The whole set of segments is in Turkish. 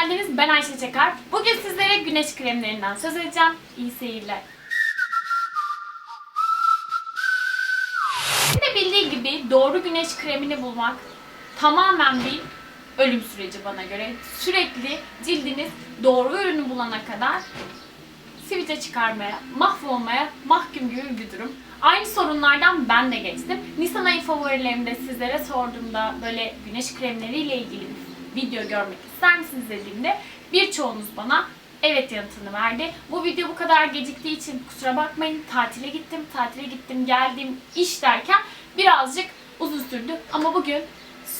geldiniz. Ben Ayşe Çakar. Bugün sizlere güneş kremlerinden söz edeceğim. İyi seyirler. Sizin de bildiği gibi doğru güneş kremini bulmak tamamen bir ölüm süreci bana göre. Sürekli cildiniz doğru ürünü bulana kadar sivilce çıkarmaya, mahvolmaya mahkum gibi bir durum. Aynı sorunlardan ben de geçtim. Nisan ayı favorilerimde sizlere sorduğumda böyle güneş kremleriyle ilgili video görmek ister misiniz dediğimde birçoğunuz bana evet yanıtını verdi. Bu video bu kadar geciktiği için kusura bakmayın. Tatile gittim, tatile gittim, geldim, iş derken birazcık uzun sürdü. Ama bugün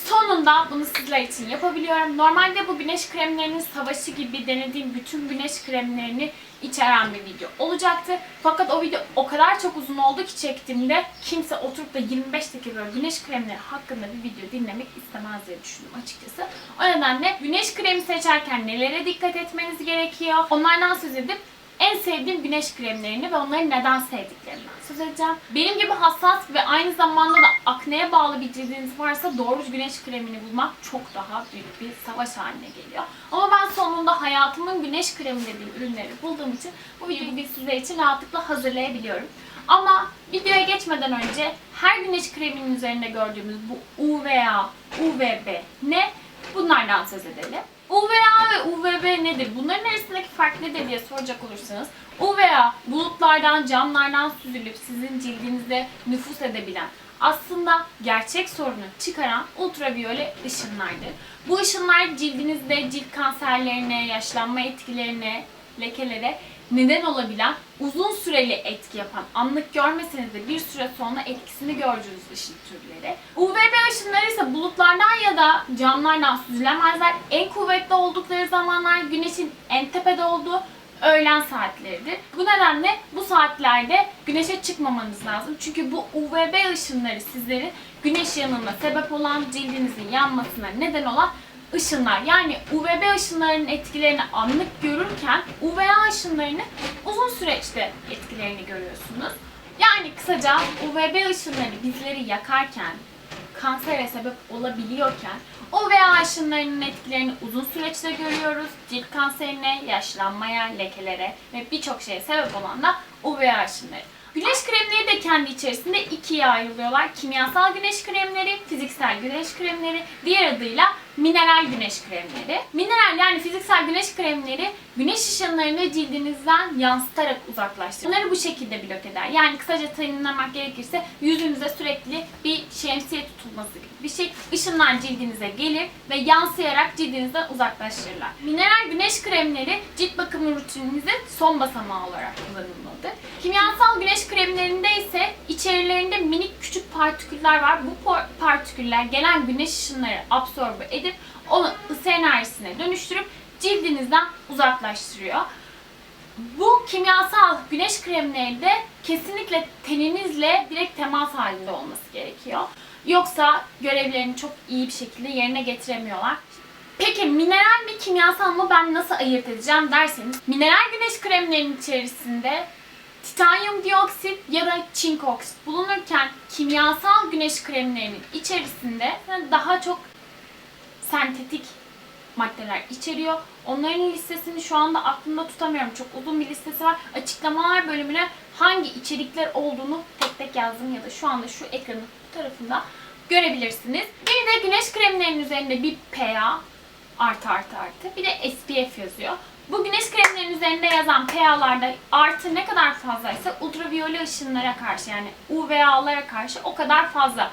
Sonunda bunu sizler için yapabiliyorum. Normalde bu güneş kremlerinin savaşı gibi denediğim bütün güneş kremlerini içeren bir video olacaktı. Fakat o video o kadar çok uzun oldu ki çektiğimde kimse oturup da 25 dakika böyle güneş kremleri hakkında bir video dinlemek istemez diye düşündüm açıkçası. O nedenle güneş kremi seçerken nelere dikkat etmeniz gerekiyor? Onlardan söz edip en sevdiğim güneş kremlerini ve onları neden sevdiklerinden söz edeceğim. Benim gibi hassas ve aynı zamanda da akneye bağlı bir cildiniz varsa doğru güneş kremini bulmak çok daha büyük bir savaş haline geliyor. Ama ben sonunda hayatımın güneş kremi dediğim ürünleri bulduğum için bu videoyu bugün sizler için rahatlıkla hazırlayabiliyorum. Ama videoya geçmeden önce her güneş kreminin üzerinde gördüğümüz bu UVA, UVB ne? Bunlardan söz edelim. UVA ve UVB nedir? Bunların arasındaki fark nedir diye soracak olursanız UVA bulutlardan, camlardan süzülüp sizin cildinize nüfus edebilen aslında gerçek sorunu çıkaran ultraviyole ışınlardır. Bu ışınlar cildinizde cilt kanserlerine, yaşlanma etkilerine, lekelere neden olabilen uzun süreli etki yapan, anlık görmeseniz de bir süre sonra etkisini göreceğiniz ışın türleri. UVB ışınları ise bulutlardan ya da camlardan süzülemezler. En kuvvetli oldukları zamanlar güneşin en tepede olduğu öğlen saatleridir. Bu nedenle bu saatlerde güneşe çıkmamanız lazım. Çünkü bu UVB ışınları sizlerin güneş yanına sebep olan cildinizin yanmasına neden olan ışınlar. Yani UVB ışınlarının etkilerini anlık görürken UVA ışınlarını uzun süreçte etkilerini görüyorsunuz. Yani kısaca UVB ışınları bizleri yakarken, kansere sebep olabiliyorken UVA ışınlarının etkilerini uzun süreçte görüyoruz. Cilt kanserine, yaşlanmaya, lekelere ve birçok şeye sebep olan da UVA ışınları. Güneş kremleri de kendi içerisinde ikiye ayrılıyorlar. Kimyasal güneş kremleri, fiziksel güneş kremleri, diğer adıyla mineral güneş kremleri. Mineral yani fiziksel güneş kremleri güneş ışınlarını cildinizden yansıtarak uzaklaştırır. Bunları bu şekilde blok eder. Yani kısaca tanımlamak gerekirse yüzünüze sürekli bir şemsiye tutulması gibi bir şey. Işınlar cildinize gelir ve yansıyarak cildinizden uzaklaştırırlar. Mineral güneş kremleri cilt bakımı rutininizin son basamağı olarak kullanılmalıdır. Kimyasal güneş kremlerinde ise içerilerinde minik küçük partiküller var. Bu partiküller gelen güneş ışınları absorbe edip onu ısı enerjisine dönüştürüp cildinizden uzaklaştırıyor. Bu kimyasal güneş kremleri de kesinlikle teninizle direkt temas halinde olması gerekiyor. Yoksa görevlerini çok iyi bir şekilde yerine getiremiyorlar. Peki mineral mi kimyasal mı ben nasıl ayırt edeceğim derseniz mineral güneş kremlerinin içerisinde titanyum dioksit ya da çink oksit bulunurken kimyasal güneş kremlerinin içerisinde daha çok sentetik maddeler içeriyor. Onların listesini şu anda aklımda tutamıyorum. Çok uzun bir listesi var. Açıklamalar bölümüne hangi içerikler olduğunu tek tek yazdım ya da şu anda şu ekranın tarafında görebilirsiniz. Bir de güneş kremlerinin üzerinde bir PA artı artı artı bir de SPF yazıyor. Bu güneş kremlerinin üzerinde yazan PA'larda artı ne kadar fazlaysa ultraviyole ışınlara karşı yani UVA'lara karşı o kadar fazla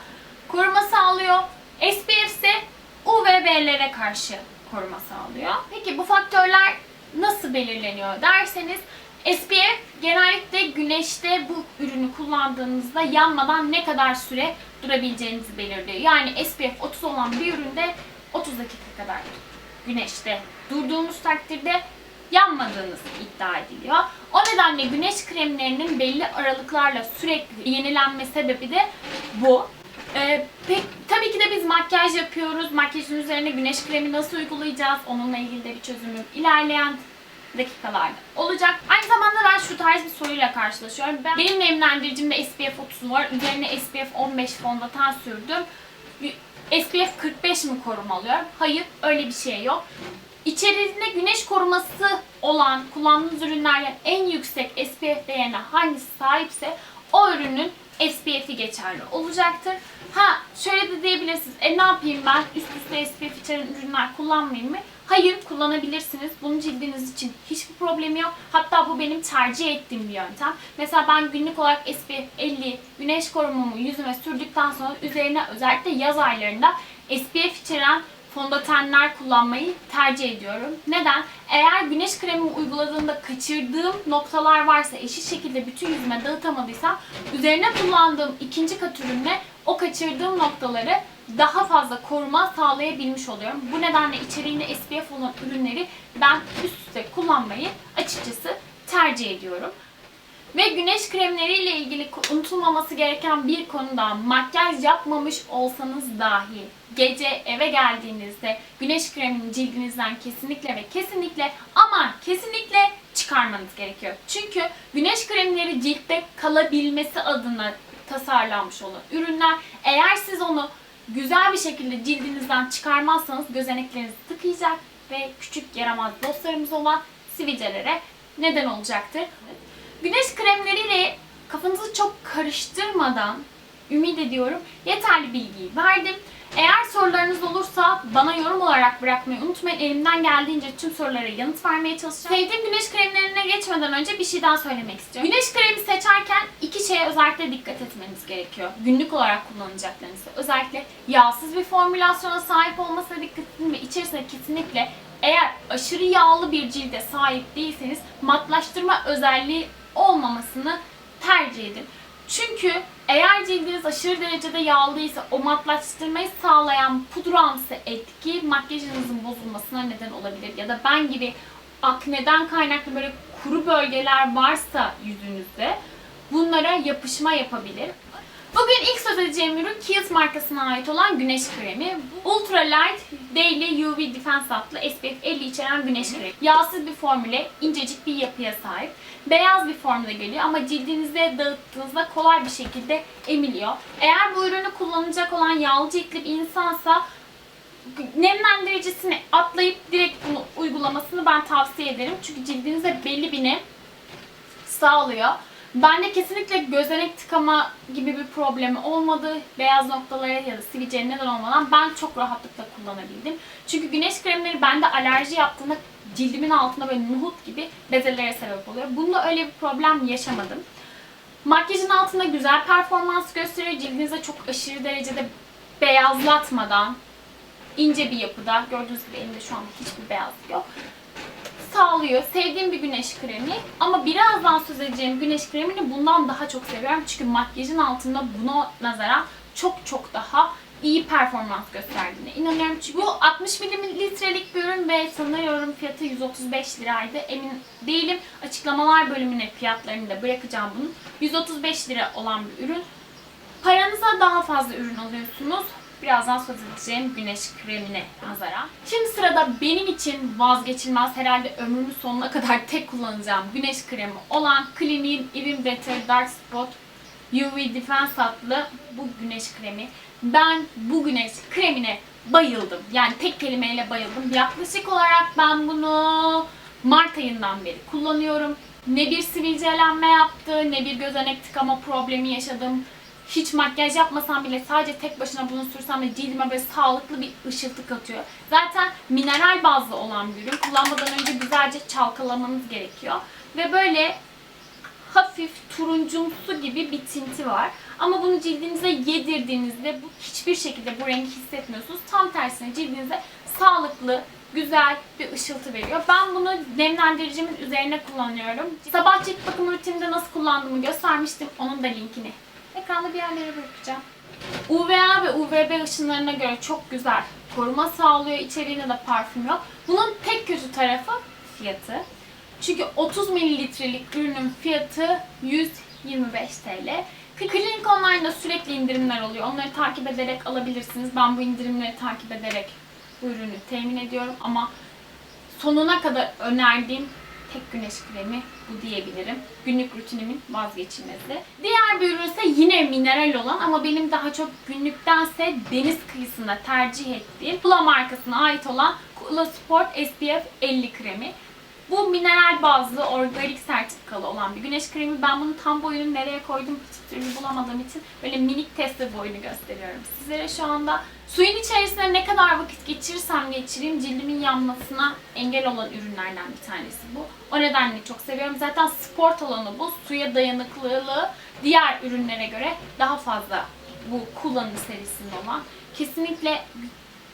koruma sağlıyor. SPF ise UVB'lere karşı koruma sağlıyor. Peki bu faktörler nasıl belirleniyor derseniz SPF genellikle güneşte bu ürünü kullandığınızda yanmadan ne kadar süre durabileceğinizi belirliyor. Yani SPF 30 olan bir üründe 30 dakika kadar güneşte durduğunuz takdirde yanmadığınız iddia ediliyor. O nedenle güneş kremlerinin belli aralıklarla sürekli yenilenme sebebi de bu. Ee, pek, tabii ki de biz makyaj yapıyoruz. Makyajın üzerine güneş kremi nasıl uygulayacağız? Onunla ilgili de bir çözümüm ilerleyen dakikalarda olacak. Aynı zamanda ben şu tarz bir soruyla karşılaşıyorum. Ben, benim nemlendiricimde SPF 30 var. Üzerine SPF 15 fondöten sürdüm. SPF 45 mi koruma alıyorum? Hayır, öyle bir şey yok. İçerisinde güneş koruması olan kullandığınız ürünlerden en yüksek SPF değerine hangisi sahipse o ürünün SPF'i geçerli olacaktır. Ha şöyle de diyebilirsiniz. E ne yapayım ben üst üste SPF içeren ürünler kullanmayayım mı? Hayır kullanabilirsiniz. Bunun cildiniz için hiçbir problemi yok. Hatta bu benim tercih ettiğim bir yöntem. Mesela ben günlük olarak SPF 50 güneş korumamı yüzüme sürdükten sonra üzerine özellikle yaz aylarında SPF içeren fondötenler kullanmayı tercih ediyorum. Neden? Eğer güneş kremimi uyguladığımda kaçırdığım noktalar varsa eşit şekilde bütün yüzüme dağıtamadıysam üzerine kullandığım ikinci kat ürünle o kaçırdığım noktaları daha fazla koruma sağlayabilmiş oluyorum. Bu nedenle içeriğinde SPF olan ürünleri ben üst üste kullanmayı açıkçası tercih ediyorum. Ve güneş kremleriyle ilgili unutulmaması gereken bir konu da makyaj yapmamış olsanız dahi gece eve geldiğinizde güneş kremini cildinizden kesinlikle ve kesinlikle ama kesinlikle çıkarmanız gerekiyor. Çünkü güneş kremleri ciltte kalabilmesi adına tasarlanmış olan ürünler. Eğer siz onu güzel bir şekilde cildinizden çıkarmazsanız gözeneklerinizi tıkayacak ve küçük yaramaz dostlarımız olan sivilcelere neden olacaktır. Güneş kremleriyle kafanızı çok karıştırmadan ümit ediyorum yeterli bilgiyi verdim. Eğer sorularınız olursa bana yorum olarak bırakmayı unutmayın. Elimden geldiğince tüm sorulara yanıt vermeye çalışacağım. Sevdiğim güneş kremlerine geçmeden önce bir şey daha söylemek istiyorum. Güneş kremi seçerken iki şeye özellikle dikkat etmeniz gerekiyor. Günlük olarak kullanacaklarınızda. Özellikle yağsız bir formülasyona sahip olmasına dikkat edin ve içerisinde kesinlikle eğer aşırı yağlı bir cilde sahip değilseniz matlaştırma özelliği olmamasını tercih edin. Çünkü eğer cildiniz aşırı derecede yağlıysa o matlaştırmayı sağlayan pudramsı etki makyajınızın bozulmasına neden olabilir. Ya da ben gibi akneden kaynaklı böyle kuru bölgeler varsa yüzünüzde bunlara yapışma yapabilir. Bugün ilk söz edeceğim ürün Kiehl's markasına ait olan güneş kremi. Ultra Light Daily UV Defense adlı SPF 50 içeren güneş kremi. Yağsız bir formüle, incecik bir yapıya sahip. Beyaz bir formda geliyor ama cildinize dağıttığınızda kolay bir şekilde emiliyor. Eğer bu ürünü kullanacak olan yağlı ciltli bir insansa nemlendiricisini atlayıp direkt bunu uygulamasını ben tavsiye ederim. Çünkü cildinize belli bir nem sağlıyor. Bende kesinlikle gözenek tıkama gibi bir problemi olmadı. Beyaz noktalara ya da sivilceye neden olmadan ben çok rahatlıkla kullanabildim. Çünkü güneş kremleri bende alerji yaptığında cildimin altında böyle nuhut gibi bezelere sebep oluyor. Bunda öyle bir problem yaşamadım. Makyajın altında güzel performans gösteriyor. Cildinize çok aşırı derecede beyazlatmadan ince bir yapıda. Gördüğünüz gibi elimde şu anda hiçbir beyazlık yok sağlıyor. Sevdiğim bir güneş kremi. Ama birazdan söz edeceğim güneş kremini bundan daha çok seviyorum. Çünkü makyajın altında buna nazaran çok çok daha iyi performans gösterdiğine inanıyorum. Çünkü bu 60 mililitrelik bir ürün ve sanıyorum fiyatı 135 liraydı. Emin değilim. Açıklamalar bölümüne fiyatlarını da bırakacağım bunun. 135 lira olan bir ürün. Paranıza daha fazla ürün alıyorsunuz. Birazdan söz edeceğim güneş kremine nazara. Şimdi sırada benim için vazgeçilmez herhalde ömrümün sonuna kadar tek kullanacağım güneş kremi olan Clinique'in Even Better Dark Spot UV Defense adlı bu güneş kremi. Ben bu güneş kremine bayıldım. Yani tek kelimeyle bayıldım. Yaklaşık olarak ben bunu Mart ayından beri kullanıyorum. Ne bir sivilcelenme yaptı, ne bir gözenek tıkama problemi yaşadım hiç makyaj yapmasam bile sadece tek başına bunu sürsem de cildime böyle sağlıklı bir ışıltı katıyor. Zaten mineral bazlı olan bir ürün. Kullanmadan önce güzelce çalkalamanız gerekiyor. Ve böyle hafif turuncumsu gibi bir tinti var. Ama bunu cildinize yedirdiğinizde bu hiçbir şekilde bu rengi hissetmiyorsunuz. Tam tersine cildinize sağlıklı, güzel bir ışıltı veriyor. Ben bunu nemlendiricimin üzerine kullanıyorum. Sabah cilt bakım rutininde nasıl kullandığımı göstermiştim. Onun da linkini Ekranda bir yerlere bırakacağım. UVA ve UVB ışınlarına göre çok güzel koruma sağlıyor. İçeriğinde de parfüm yok. Bunun tek kötü tarafı fiyatı. Çünkü 30 mililitrelik ürünün fiyatı 125 TL. Klinik Online'da sürekli indirimler oluyor. Onları takip ederek alabilirsiniz. Ben bu indirimleri takip ederek bu ürünü temin ediyorum. Ama sonuna kadar önerdiğim tek güneş kremi bu diyebilirim. Günlük rutinimin vazgeçilmezi. Diğer bir ürün ise yine mineral olan ama benim daha çok günlüktense deniz kıyısında tercih ettiğim Pula markasına ait olan Kula Sport SPF 50 kremi. Bu mineral bazlı, organik sertifikalı olan bir güneş kremi. Ben bunu tam boyunu nereye koydum hiç türlü bulamadığım için böyle minik teste boyunu gösteriyorum sizlere şu anda. Suyun içerisinde ne kadar vakit geçirirsem geçireyim cildimin yanmasına engel olan ürünlerden bir tanesi bu. O nedenle çok seviyorum. Zaten sport alanı bu. Suya dayanıklılığı diğer ürünlere göre daha fazla bu kullanım serisinde olan. Kesinlikle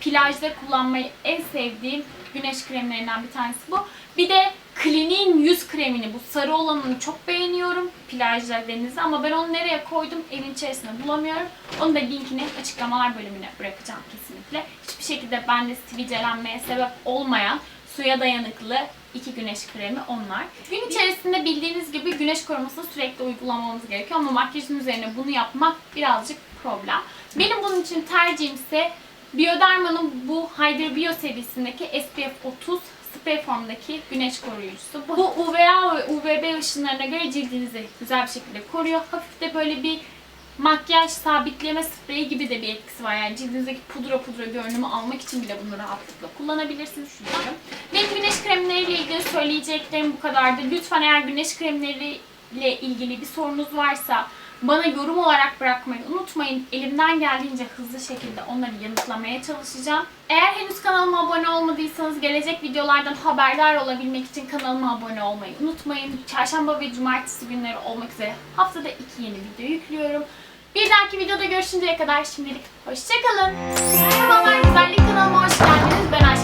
plajda kullanmayı en sevdiğim güneş kremlerinden bir tanesi bu. Bir de Clinique'in yüz kremini, bu sarı olanını çok beğeniyorum plajda, denizde ama ben onu nereye koydum evin içerisinde bulamıyorum. Onun da linkini açıklamalar bölümüne bırakacağım kesinlikle. Hiçbir şekilde bende sivilcelenmeye sebep olmayan suya dayanıklı iki güneş kremi onlar. Gün içerisinde bildiğiniz gibi güneş korumasını sürekli uygulamamız gerekiyor ama makyajın üzerine bunu yapmak birazcık problem. Benim bunun için tercihim ise Bioderma'nın bu Hydra Bio serisindeki SPF 30 sprey formdaki güneş koruyucusu. Bu UVA ve UVB ışınlarına göre cildinizi güzel bir şekilde koruyor. Hafif de böyle bir makyaj sabitleme spreyi gibi de bir etkisi var. Yani cildinizdeki pudra pudra görünümü almak için bile bunu rahatlıkla kullanabilirsiniz. Düşünüyorum. Benim güneş kremleriyle ilgili söyleyeceklerim bu kadardı. Lütfen eğer güneş kremleriyle ilgili bir sorunuz varsa bana yorum olarak bırakmayı unutmayın. Elimden geldiğince hızlı şekilde onları yanıtlamaya çalışacağım. Eğer henüz kanalıma abone olmadıysanız gelecek videolardan haberdar olabilmek için kanalıma abone olmayı unutmayın. Çarşamba ve cumartesi günleri olmak üzere haftada iki yeni video yüklüyorum. Bir dahaki videoda görüşünceye kadar şimdilik hoşçakalın. Merhabalar güzellik kanalıma hoş geldiniz. Ben Ayşe